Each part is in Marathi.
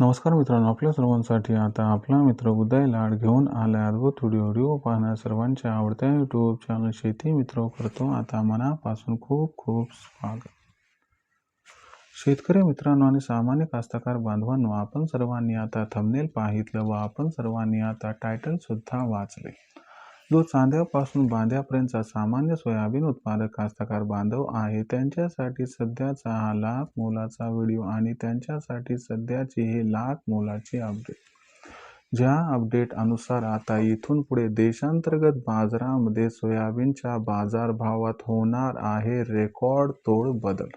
नमस्कार मित्रांनो आपल्या सर्वांसाठी आता आपला मित्र उदय लाड घेऊन आला अद्भुत व्हिडिओ व्हिडिओ पाहण्या सर्वांच्या आवडत्या यूट्यूब चॅनल शेती मित्र करतो. आता मनापासून खूप खूप स्वागत. शेतकरी मित्रांनो आणि सामान्य कास्तकार बांधवांनो आपण सर्वांनी आता थंबनेल पाहितलं व आपण सर्वांनी आता टायटलसुद्धा वाचले. जो चांद्यापासून बांध्यापर्यंतचा सामान्य सोयाबीन उत्पादक कास्तकार बांधव आहे त्यांच्यासाठी सध्याचा हा लाख मोलाचा व्हिडिओ आणि त्यांच्यासाठी सध्याची ही लाख मोलाची अपडेट. ज्या अपडेट अनुसार आता इथून पुढे देशांतर्गत बाजारामध्ये सोयाबीनच्या बाजारभावात होणार आहे रेकॉर्ड तोड बदल.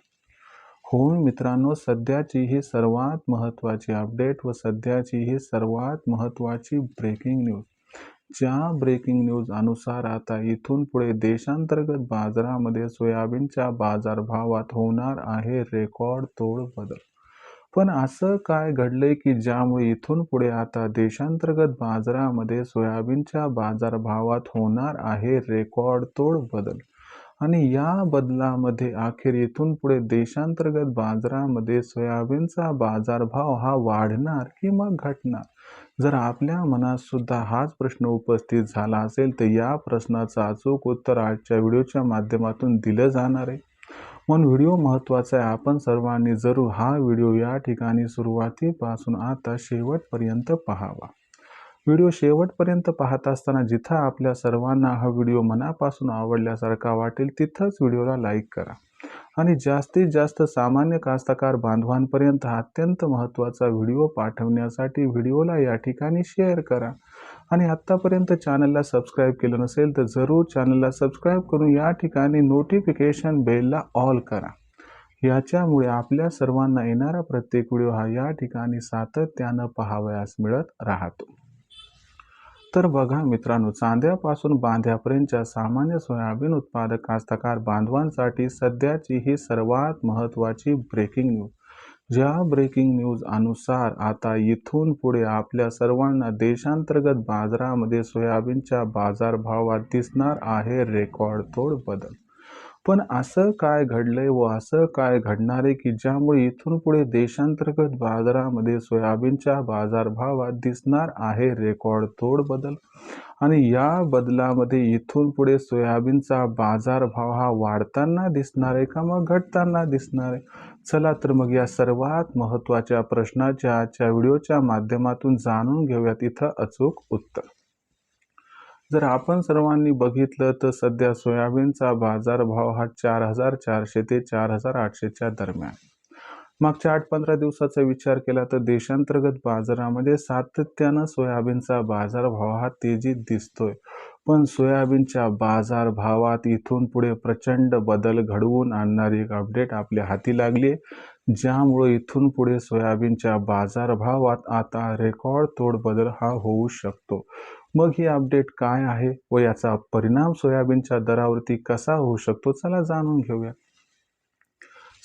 होऊन मित्रांनो सध्याची ही सर्वात महत्त्वाची अपडेट व सध्याची ही सर्वात महत्त्वाची ब्रेकिंग न्यूज. ज्या ब्रेकिंग न्यूज अनुसार आता इथून पुढे देशांतर्गत बाजारामध्ये सोयाबीनच्या बाजारभावात होणार आहे रेकॉर्ड तोड बदल. पण असं काय घडलंय की ज्यामुळे इथून पुढे आता देशांतर्गत बाजारामध्ये सोयाबीनच्या बाजारभावात होणार आहे रेकॉर्ड तोड बदल? आणि या बदलामध्ये अखेर येथून पुढे देशांतर्गत बाजारामध्ये सोयाबीनचा बाजारभाव हा वाढणार किंवा घटणार? जर आपल्या मनात सुद्धा हाच प्रश्न उपस्थित झाला असेल तर या प्रश्नाचं अचूक उत्तर आजच्या व्हिडिओच्या माध्यमातून दिलं जाणार आहे. म्हणून व्हिडिओ महत्त्वाचा आहे. आपण सर्वांनी जरूर हा व्हिडिओ या ठिकाणी सुरुवातीपासून आता शेवटपर्यंत पाहावा. व्हिडिओ शेवटपर्यंत पाहत असताना जिथं आपल्या सर्वांना हा व्हिडिओ मनापासून आवडल्यासारखा वाटेल तिथंच व्हिडिओला लाईक करा. आणि जास्तीत जास्त सामान्य कास्तकार बांधवांपर्यंत अत्यंत महत्त्वाचा व्हिडिओ पाठवण्यासाठी व्हिडिओला या ठिकाणी शेअर करा. आणि आत्तापर्यंत चॅनलला सबस्क्राईब केलं नसेल तर जरूर चॅनलला सबस्क्राईब करून या ठिकाणी नोटिफिकेशन बेलला ऑल करा. याच्यामुळे आपल्या सर्वांना येणारा प्रत्येक व्हिडिओ हा या ठिकाणी सातत्यानं पाहावयास मिळत राहतो. तर बघा मित्रांनो चांद्यापासून बांध्यापर्यंतच्या सामान्य सोयाबीन उत्पादक कास्तकार बांधवांसाठी सध्याची ही सर्वात महत्त्वाची ब्रेकिंग न्यूज ज्या ब्रेकिंग न्यूज अनुसार आता इथून पुढे आपल्या सर्वांना देशांतर्गत बाजारामध्ये सोयाबीनच्या बाजारभावात दिसणार आहे रेकॉर्ड तोड बदल. पण असं काय घडलंय व असं काय घडणार आहे की ज्यामुळे इथून पुढे देशांतर्गत बाजारामध्ये सोयाबीनच्या बाजारभावात दिसणार आहे रेकॉर्ड तोड बदल? आणि या बदलामध्ये इथून पुढे सोयाबीनचा बाजारभाव हा वाढताना दिसणार आहे का मग घटताना दिसणार आहे? चला तर मग या सर्वात महत्त्वाच्या प्रश्नाच्या आजच्या व्हिडिओच्या माध्यमातून जाणून घेऊयात. इथं अचूक उत्तर. जर आपण सर्वांनी बघितलं तर सध्या सोयाबीनचा बाजारभाव हा चार हजार चारशे ते चार हजार आठशेच्या दरम्यान. मागच्या आठ पंधरा दिवसाचा विचार केला तर देशांतर्गत बाजारामध्ये सातत्यानं सोयाबीनचा बाजारभाव हा तेजीत दिसतोय. पण सोयाबीनच्या बाजारभावात इथून पुढे प्रचंड बदल घडवून आणणारी एक अपडेट आपल्या हाती लागली ज्यामुळे इथून पुढे सोयाबीनच्या बाजारभावात आता रेकॉर्ड तोड बदल हा होऊ शकतो. मग ही अपडेट काय आहे व याचा परिणाम सोयाबीनच्या दरावरती कसा होऊ शकतो चला जाणून घेऊया.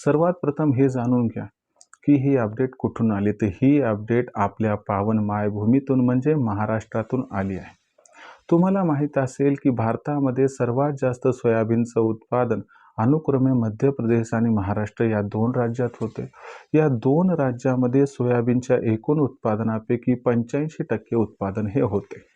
सर्वात प्रथम हे जाणून घ्या की ही अपडेट कुठून आली? तर ही अपडेट आपल्या पावन मायभूमीतून म्हणजे महाराष्ट्रातून आली आहे. तुम्हाला माहीत असेल की भारतामध्ये सर्वात जास्त सोयाबीनचं उत्पादन अनुक्रमे मध्य प्रदेश आणि महाराष्ट्र या दोन राज्यात होते. या दोन राज्यामध्ये सोयाबीनच्या एकूण उत्पादनापैकी पंच्याऐंशी टक्के उत्पादन हे होते.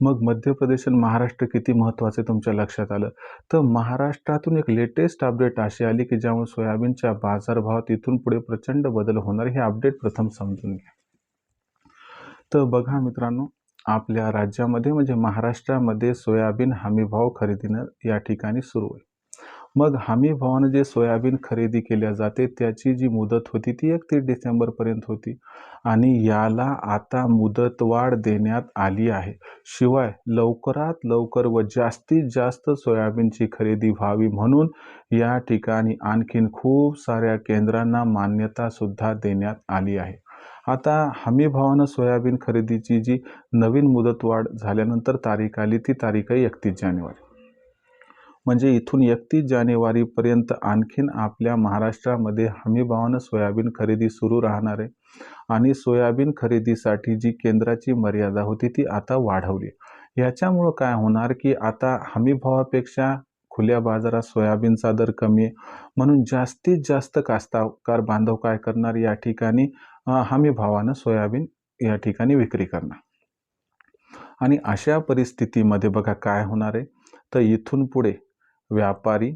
मग मध्य प्रदेश आणि महाराष्ट्र किती महत्त्वाचे तुमच्या लक्षात आलं? तर महाराष्ट्रातून एक लेटेस्ट अपडेट अशी आली की ज्यामुळे सोयाबीनच्या बाजारभावात इथून पुढे प्रचंड बदल होणार हे अपडेट प्रथम समजून घ्या. तर बघा मित्रांनो आपल्या राज्यामध्ये म्हणजे महाराष्ट्रामध्ये सोयाबीन हमीभाव खरेदीनं या ठिकाणी सुरू आहे. मग हमी भावानं जे सोयाबीन खरेदी केल्या जाते त्याची जी मुदत होती ती एकतीस डिसेंबरपर्यंत होती. आणि याला आता मुदतवाढ देण्यात आली आहे. शिवाय लवकरात लवकर व जास्तीत जास्त सोयाबीनची खरेदी व्हावी म्हणून या ठिकाणी आणखीन खूप साऱ्या केंद्रांना मान्यतासुद्धा देण्यात आली आहे. आता हमी भावानं सोयाबीन खरेदीची जी नवीन मुदतवाढ झाल्यानंतर तारीख आली ती तारीख आहे एकतीस जानेवारी. म्हणजे इथून एकतीस जानेवारीपर्यंत आणखीन आपल्या महाराष्ट्रामध्ये हमीभावानं सोयाबीन खरेदी सुरू राहणार आहे. आणि सोयाबीन खरेदीसाठी जी केंद्राची मर्यादा होती ती आता वाढवली. याच्यामुळं काय होणार की आता हमीभावापेक्षा खुल्या बाजारात सोयाबीनचा दर कमी आहे. म्हणून जास्तीत जास्त कास्ताकार बांधव काय करणार या ठिकाणी? हमीभावानं हमी भावानं सोयाबीन या ठिकाणी विक्री करणार. आणि अशा परिस्थितीमध्ये बघा काय होणार आहे. तर इथून पुढे व्यापारी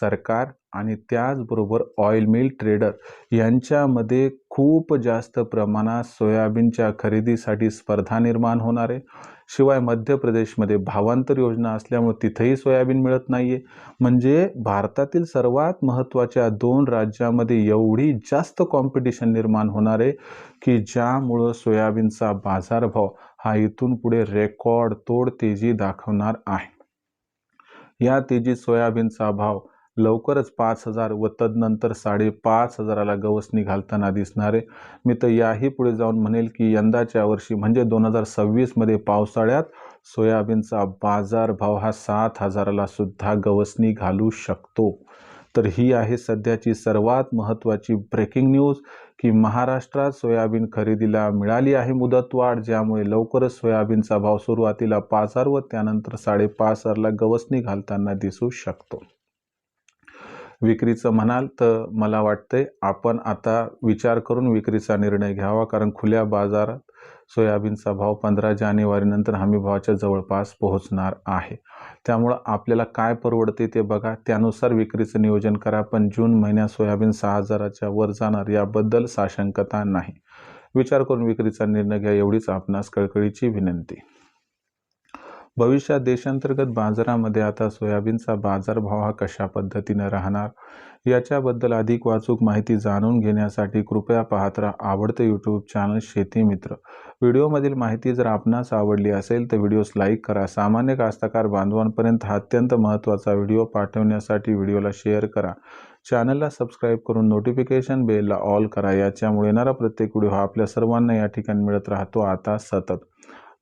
सरकार आणि त्याचबरोबर ऑइल मिल ट्रेडर यांच्यामध्ये खूप जास्त प्रमाणात सोयाबीनच्या खरेदीसाठी स्पर्धा निर्माण होणार आहे. शिवाय मध्य प्रदेशमध्ये भावांतर योजना असल्यामुळे तिथेही सोयाबीन मिळत नाही आहे म्हणजे भारतातील सर्वात महत्त्वाच्या दोन राज्यामध्ये एवढी जास्त कॉम्पिटिशन निर्माण होणार आहे की ज्यामुळं सोयाबीनचा बाजारभाव हा इथून पुढे रेकॉर्ड तोड तेजी दाखवणार आहे. या तेजीत सोयाबीनचा भाव लवकरच पाच हजार व तदनंतर साडेपाच हजाराला गवसणी घालताना दिसणारे. मी तर याही पुढे जाऊन म्हणेल की यंदाच्या वर्षी म्हणजे दोन हजार सव्वीसमध्ये पावसाळ्यात सोयाबीनचा बाजारभाव हा सात हजाराला सुद्धा गवसणी घालू शकतो. तर ही आहे सध्याची सर्वात महत्त्वाची ब्रेकिंग न्यूज. की महाराष्ट्रात सोयाबीन खरेदीला मिळाली आहे मुदतवाढ ज्यामुळे लवकरच सोयाबीनचा भाव सुरुवातीला पाच हजार व त्यानंतर साडेपाच हजारला गवसणी घालताना दिसू शकतो. विक्रीचं म्हणाल तर मला वाटतंय आपण आता विचार करून विक्रीचा निर्णय घ्यावा कारण खुल्या बाजारात सोयाबीनचा भाव पंधरा जानेवारीनंतर हमी भावाच्या जवळपास पोहोचणार आहे. त्यामुळं आपल्याला काय परवडते ते बघा. त्यानुसार विक्रीचं नियोजन करा पण जून महिन्यात सोयाबीन सहा हजाराच्या वर जाणार याबद्दल साशंकता नाही. विचार करून विक्रीचा निर्णय घ्या एवढीच आपणास कळकळीची विनंती. भविष्यात देशांतर्गत बाजारामध्ये आता सोयाबीनचा बाजारभाव हा कशा पद्धतीने राहणार? याच्याबद्दल अधिक वाचूक माहिती जाणून घेण्यासाठी कृपया पाहत राहा आवडते यूट्यूब चॅनल शेती मित्र. व्हिडिओमधील माहिती जर आपणास आवडली असेल तर व्हिडिओस लाईक करा. सामान्य कास्तकार बांधवांपर्यंत हा अत्यंत महत्त्वाचा व्हिडिओ पाठवण्यासाठी व्हिडिओला शेअर करा. चॅनलला सबस्क्राईब करून नोटिफिकेशन बेलला ऑल करा. याच्यामुळे येणारा प्रत्येक व्हिडिओ हा आपल्या सर्वांना या ठिकाणी मिळत राहतो. आता सतत.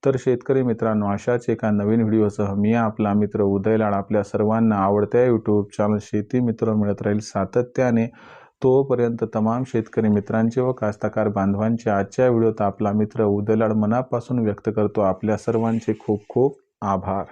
तर शेतकरी मित्रांनो अशाच एका नवीन व्हिडिओसह मी आपला मित्र उदय लाड आपल्या सर्वांना आवडत्या यूट्यूब चॅनल शेती मित्र मिळत राहील सातत्याने. तोपर्यंत तमाम शेतकरी मित्रांचे व कास्तकार बांधवांचे आजच्या व्हिडिओत आपला मित्र उदय लाड मनापासून व्यक्त करतो. आपल्या सर्वांचे खूप खूप आभार.